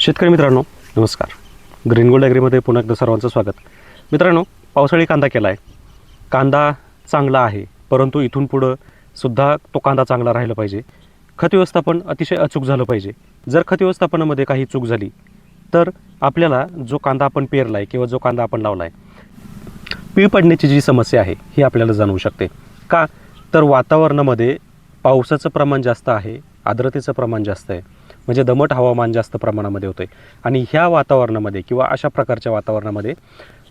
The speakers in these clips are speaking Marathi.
शेतकरी मित्रांनो नमस्कार. ग्रीन गोल्ड ॲग्रीमध्ये पुन्हा एकदा सर्वांचं स्वागत. मित्रांनो पावसाळी कांदा केला आहे कांदा चांगला आहे परंतु इथून पुढं सुद्धा तो कांदा चांगला राहिला पाहिजे. खत व्यवस्थापन अतिशय अचूक झालं पाहिजे. जर खत व्यवस्थापनामध्ये काही चूक झाली तर आपल्याला जो कांदा आपण पेरला आहे किंवा जो कांदा आपण लावला आहे पीळ पडण्याची जी समस्या आहे ही आपल्याला जाणवू शकते. का? तर वातावरणामध्ये पावसाचं प्रमाण जास्त आहे आर्द्रतेचं प्रमाण जास्त आहे. म्हणजे दमट हवामान जास्त प्रमाणामध्ये होतं आहे आणि ह्या वातावरणामध्ये किंवा अशा प्रकारच्या वातावरणामध्ये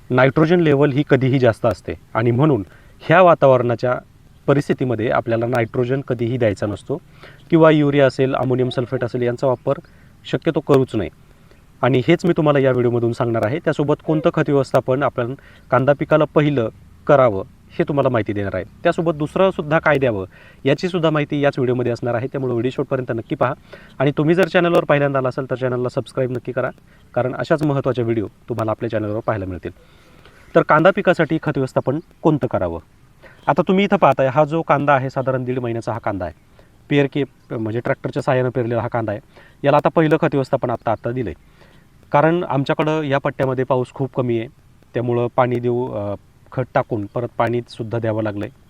नायट्रोजन लेवल ही कधीही जास्त असते. आणि म्हणून ह्या वातावरणाच्या परिस्थितीमध्ये आपल्याला नायट्रोजन कधीही द्यायचा नसतो. किंवा युरिया असेल अमोनियम सल्फेट असेल यांचा वापर शक्यतो करूच नाही आणि हेच मी तुम्हाला या व्हिडिओमधून सांगणार आहे. त्यासोबत कोणतं खत व्यवस्थापन आपण कांदा पिकाला पहिलं करावं हे तुम्हाला माहिती देणार आहे त्यासोबत दुसरं सुद्धा काय द्यावं याची सुद्धा माहिती याच व्हिडिओमध्ये असणार आहे. त्यामुळे व्हिडिओ शॉटपर्यंत नक्की पहा. आणि तुम्ही जर चॅनलवर पहिल्यांदा आला असाल तर चॅनलला सबस्क्राईब नक्की करा. कारण अशाच महत्त्वाच्या व्हिडिओ तुम्हाला आपल्या चॅनलवर पाहायला मिळतील. तर कांदा पिकासाठी खत व्यवस्थापन कोणतं करावं? आता तुम्ही इथं पाहताय हा जो कांदा आहे साधारण दीड महिन्याचा हा कांदा आहे. पेर के म्हणजे ट्रॅक्टरच्या सहाय्यानं पेरलेला हा कांदा आहे. याला आता पहिलं खत व्यवस्थापन आत्ता आत्ता दिलं आहे कारण आमच्याकडं या पट्ट्यामध्ये पाऊस खूप कमी आहे. त्यामुळं पाणी देऊ खत टाकून परत पाणीसुद्धा द्यावं लागलं आहे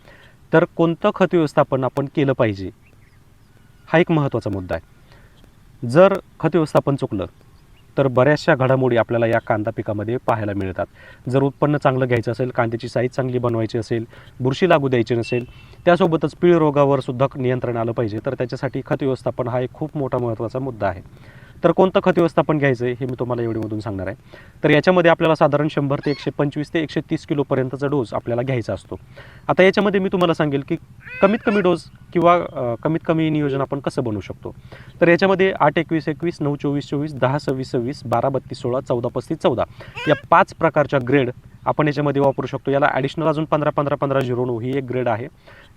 तर कोणतं खत व्यवस्थापन आपण केलं पाहिजे? हा एक महत्त्वाचा मुद्दा आहे. जर खत व्यवस्थापन चुकलं तर बऱ्याचशा घडामोडी आपल्याला या कांदा पिकामध्ये पाहायला मिळतात. जर उत्पन्न चांगलं घ्यायचं असेल कांद्याची साईज चांगली बनवायची असेल बुरशी लागू द्यायची नसेल त्यासोबतच पीळ रोगावर सुद्धा नियंत्रण आलं पाहिजे. तर त्याच्यासाठी खत व्यवस्थापन हा एक खूप मोठा महत्त्वाचा मुद्दा आहे. तर कोणतं खत व्यवस्थापन घ्यायचं आहे हे मी तुम्हाला एवढीमधून सांगणार आहे. तर याच्यामध्ये आपल्याला साधारण शंभर ते एकशे पंचवीस ते एकशे तीस किलोपर्यंतचा डोस आपल्याला घ्यायचा असतो. आता याच्यामध्ये मी तुम्हाला सांगेल की कमीत कमी डोस किंवा कमीत कमी नियोजन आपण कसं बनवू शकतो? तर याच्यामध्ये आठ एकवीस एकवीस नऊ चोवीस चोवीस दहा सव्वीस सव्वीस बारा बत्तीस सोळा चौदा पस्तीस चौदा या पाच प्रकारच्या ग्रेड आपण याच्यामध्ये वापरू शकतो. याला ॲडिशनल अजून पंधरा पंधरा पंधरा झिरो नऊ ही एक ग्रेड आहे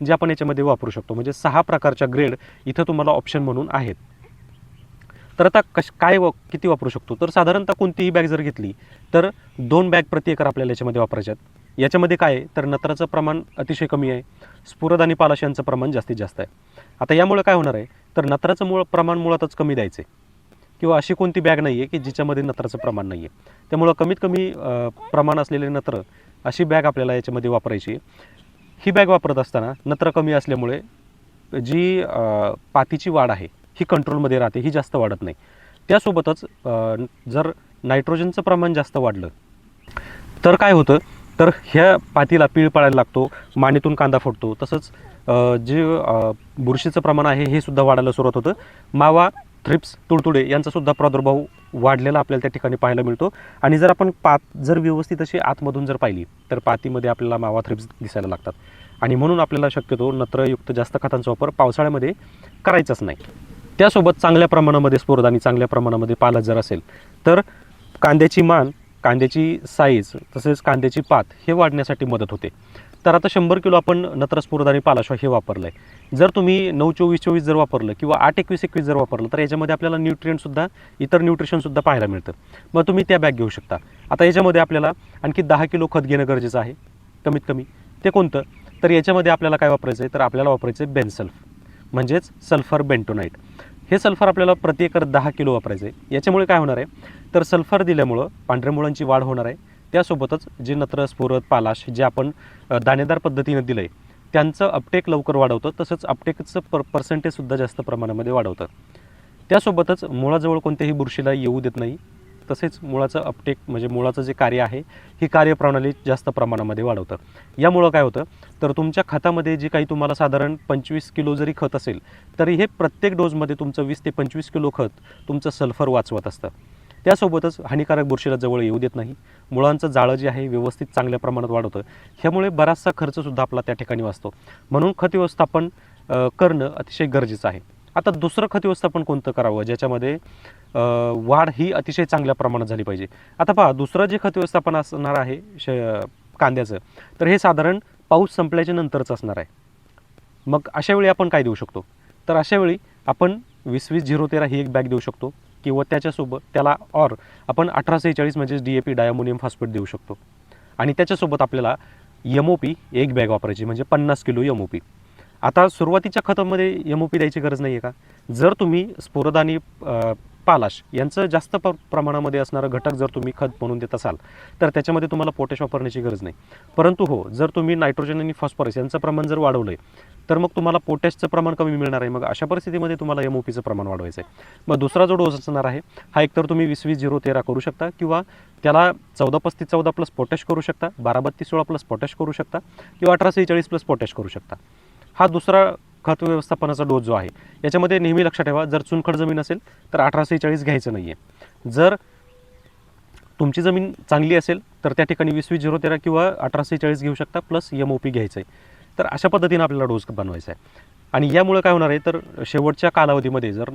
जे आपण याच्यामध्ये वापरू शकतो. म्हणजे सहा प्रकारच्या ग्रेड इथं तुम्हाला ऑप्शन म्हणून आहेत. तर आता कश काय व किती वापरू शकतो? तर साधारणतः कोणतीही बॅग जर घेतली तर दोन बॅग प्रति एकर आपल्याला याच्यामध्ये वापरायच्यात. याच्यामध्ये काय आहे? तर नत्राचं प्रमाण अतिशय कमी आहे. स्फुरद आणि पालाश यांचं प्रमाण जास्तीत जास्त आहे. आता यामुळे काय होणार आहे? तर नत्राचं मूळ प्रमाण मुळातच कमी द्यायचं आहे किंवा अशी कोणती बॅग नाही आहे की जिच्यामध्ये नत्राचं प्रमाण नाही आहे त्यामुळं कमीत कमी प्रमाण असलेले नत्र अशी बॅग आपल्याला याच्यामध्ये वापरायची आहे. ही बॅग वापरत असताना नत्र कमी असल्यामुळे जी पातीची वाढ आहे ही कंट्रोलमध्ये राहते ही जास्त वाढत नाही. त्यासोबतच जर नायट्रोजनचं प्रमाण जास्त वाढलं तर काय होतं? तर ह्या पातीला पीळ पाळायला लागतो मानेतून कांदा फुटतो तसंच जे बुरशीचं प्रमाण आहे हे सुद्धा वाढायला सुरुवात होतं. मावा थ्रिप्स तुडतुडे यांचासुद्धा प्रादुर्भाव वाढलेला आपल्याला त्या ठिकाणी पाहायला मिळतो. आणि जर आपण पात जर व्यवस्थित अशी आतमधून जर पाहिली तर पातीमध्ये आपल्याला मावा थ्रिप्स दिसायला लागतात. आणि म्हणून आपल्याला शक्यतो नत्रयुक्त जास्त खतांचा वापर पावसाळ्यामध्ये करायचाच नाही. त्यासोबत चांगल्या प्रमाणामध्ये स्फोर्द आणि चांगल्या प्रमाणामध्ये पालक जर असेल तर कांद्याची मान कांद्याची साईज तसेच कांद्याची पात हे वाढण्यासाठी मदत होते. तर आता शंभर किलो आपण नत्रस्फुरद आणि पालाशा हे वापरलं आहे जर तुम्ही नऊ चोवीस चोवीस जर वापरलं किंवा आठ एकवीस एकवीस जर वापरलं तर याच्यामध्ये आपल्याला न्यूट्रियंटसुद्धा इतर न्यूट्रिशनसुद्धा पाहायला मिळतं. मग तुम्ही त्या बॅग घेऊ शकता. आता याच्यामध्ये आपल्याला आणखी दहा किलो खत घेणं गरजेचं आहे कमीत कमी. ते कोणतं? तर याच्यामध्ये आपल्याला काय वापरायचं आहे तर आपल्याला वापरायचं आहे बेनसल्फ म्हणजेच सल्फर बेंटोनाईट हे सल्फर आपल्याला प्रति एकर दहा किलो वापरायचं आहे याच्यामुळे काय होणार आहे? तर सल्फर दिल्यामुळं पांढऱ्या मुळांची वाढ होणार आहे. त्यासोबतच जे नत्र स्फुरत पालाश जे आपण दाणेदार पद्धतीनं दिलं आहे त्यांचं अपटेक लवकर वाढवतं. तसंच अपटेकचं पर पर्सेंटेजसुद्धा जास्त प्रमाणामध्ये वाढवतं. त्यासोबतच मुळाजवळ कोणत्याही बुरशीला येऊ देत नाही. तसेच मुळाचं अपटेक म्हणजे मुळाचं जे कार्य आहे ही कार्यप्रणाली जास्त प्रमाणामध्ये वाढवतं. यामुळं काय होतं तर तुमच्या खतामध्ये जे काही तुम्हाला साधारण पंचवीस किलो जरी खत असेल तरी हे प्रत्येक डोजमध्ये तुमचं वीस ते पंचवीस किलो खत तुमचं सल्फर वाचवत असतं. त्यासोबतच हानिकारक बुरशीला जवळ येऊ देत नाही. मुळांचं जाळं जे आहे व्यवस्थित चांगल्या प्रमाणात वाढवतं. ह्यामुळे बराचसा खर्चसुद्धा आपला त्या ठिकाणी वाचतो. म्हणून खत व्यवस्थापन करणं अतिशय गरजेचं आहे. आता दुसरं खत व्यवस्थापन कोणतं करावं ज्याच्यामध्ये वाढ ही अतिशय चांगल्या प्रमाणात झाली पाहिजे. आता पहा दुसरं जे खत व्यवस्थापन असणार आहे श कांद्याचं तर हे साधारण पाऊस संपल्याच्या नंतरच असणार आहे. मग अशा वेळी आपण काय देऊ शकतो? तर अशा वेळी आपण वीस वीस झिरो तेरा ही एक बॅग देऊ शकतो किंवा त्याच्यासोबत त्याला ऑर आपण अठरा सेहेचाळीस म्हणजेच D A P diammonium phosphate देऊ शकतो. आणि त्याच्यासोबत आपल्याला एम ओ पी एक बॅग वापरायची म्हणजे पन्नास किलो एम ओ पी आता सुरुवातीच्या खतामध्ये एम ओ पी द्यायची गरज नाही आहे का? जर तुम्ही स्फुरद आणि पालाश यांचं जास्त प प्रमाणामध्ये असणारं घटक जर तुम्ही खत म्हणून देत असाल तर त्याच्यामध्ये तुम्हाला पोटॅश वापरण्याची गरज नाही. परंतु हो जर तुम्ही नायट्रोजन आणि फॉस्फरस यांचं प्रमाण जर वाढवलं आहे तर मग तुम्हाला पोटॅशचं प्रमाण कमी मिळणार आहे. मग अशा परिस्थितीमध्ये तुम्हाला एम ओ पीचं प्रमाण वाढवायचं आहे मग दुसरा जो डोस असणार आहे हा एकतर तुम्ही वीस वीस झिरो तेरा करू शकता किंवा त्याला चौदा पस्तीस चौदा प्लस पोटॅश करू शकता बारा बत्तीस सोळा प्लस पोटॅश करू शकता किंवा अठरा सेहेचाळीस प्लस पोटॅश करू शकता. हा दुसरा खत व्यवस्थापनाचा डोस जो आहे याच्यामध्ये नेहमी लक्षात ठेवा जर चुनखड जमीन असेल तर अठरा सेहेचाळीस घ्यायचं नाही आहे जर तुमची जमीन चांगली असेल तर त्या ठिकाणी वीस वीस झिरो तेरा किंवा अठरा सेहेचाळीस घेऊ शकता प्लस एम ओ पी घ्यायचं आहे तर अशा पद्धतीनं आपल्याला डोस बनवायचा आहे. आणि यामुळे काय होणार आहे तर शेवटच्या कालावधीमध्ये जर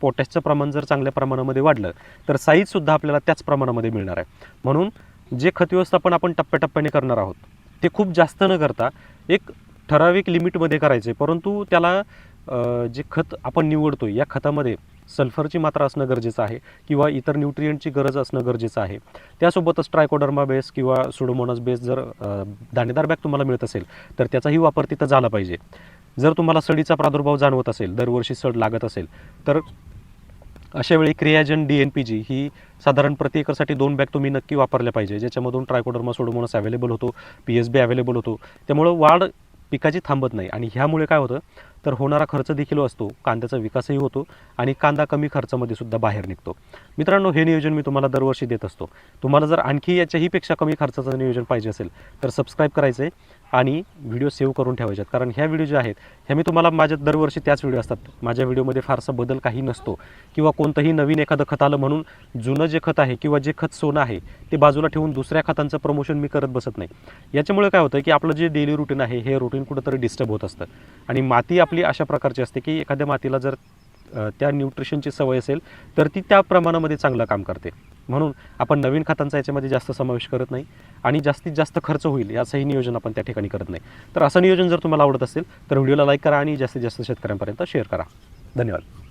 पोटॅशचं प्रमाण जर चांगल्या प्रमाणामध्ये वाढलं तर साईजसुद्धा आपल्याला त्याच प्रमाणामध्ये मिळणार आहे. म्हणून जे खत व्यवस्थापन आपण टप्प्याटप्प्याने करणार आहोत ते खूप जास्त न करता एक ठराविक लिमिटमध्ये करायचे परंतु त्याला जे खत आपण निवडतो या खतामध्ये सल्फरची मात्रा असणं गरजेचं आहे किंवा इतर न्यूट्रियंटची गरज असणं गरजेचं आहे. त्यासोबतच ट्रायकोडर्मा बेस किंवा सुडोमोनस बेस जर दाणेदार बॅग तुम्हाला मिळत असेल तर त्याचाही वापर तिथं झाला पाहिजे. जर तुम्हाला सडीचा प्रादुर्भाव जाणवत असेल दरवर्षी सड लागत असेल तर अशावेळी क्रियाजन डी एन पी जी ही साधारण प्रति एकरसाठी दोन बॅग तुम्ही नक्की वापरल्या पाहिजे ज्याच्यामधून ट्रायकोडर्मा सोडोमोनस अवेलेबल होतो पी एस बी अवेलेबल होतो. त्यामुळं वाढ पिकाची थांबत नाही. आणि ह्यामुळे काय होतं? तर होणारा खर्च देखील असतो कांद्याचा विकासही होतो आणि कांदा कमी खर्चामध्ये सुद्धा बाहेर निघतो. मित्रांनो हे नियोजन मी तुम्हाला दरवर्षी देत असतो. तुम्हाला जर आणखी याच्याहीपेक्षा कमी खर्चाचं नियोजन पाहिजे असेल तर सबस्क्राईब करायचं आहे आणि व्हिडिओ सेव्ह करून ठेवायचे आहेत कारण ह्या व्हिडिओ ज्या आहेत ह्या मी तुम्हाला माझ्या दरवर्षी त्याच व्हिडिओ असतात. माझ्या व्हिडिओमध्ये फारसा बदल काही नसतो. किंवा कोणतंही नवीन एखादं खत आलं म्हणून जुनं जे खत आहे किंवा जे खत सोनं आहे ते बाजूला ठेवून दुसऱ्या खतांचं प्रमोशन मी करत बसत नाही. याच्यामुळे काय होतं की आपलं जे डेली रुटीन आहे हे रुटीन कुठंतरी डिस्टर्ब होत असतं. आणि माती आपली अशा प्रकारची असते की एखाद्या मातीला जर त्या न्यूट्रिशनची सवय असेल तर ती त्या प्रमाणामध्ये चांगलं काम करते. म्हणून आपण नवीन खतांचा याच्यामध्ये जास्त समावेश करत नाही आणि जास्तीत जास्त खर्च होईल याचंही नियोजन आपण त्या ठिकाणी करत नाही. तर असं नियोजन जर तुम्हाला आवडत असेल तर व्हिडिओला लाईक करा आणि जास्तीत जास्त शेतकऱ्यांपर्यंत शेअर करा. धन्यवाद.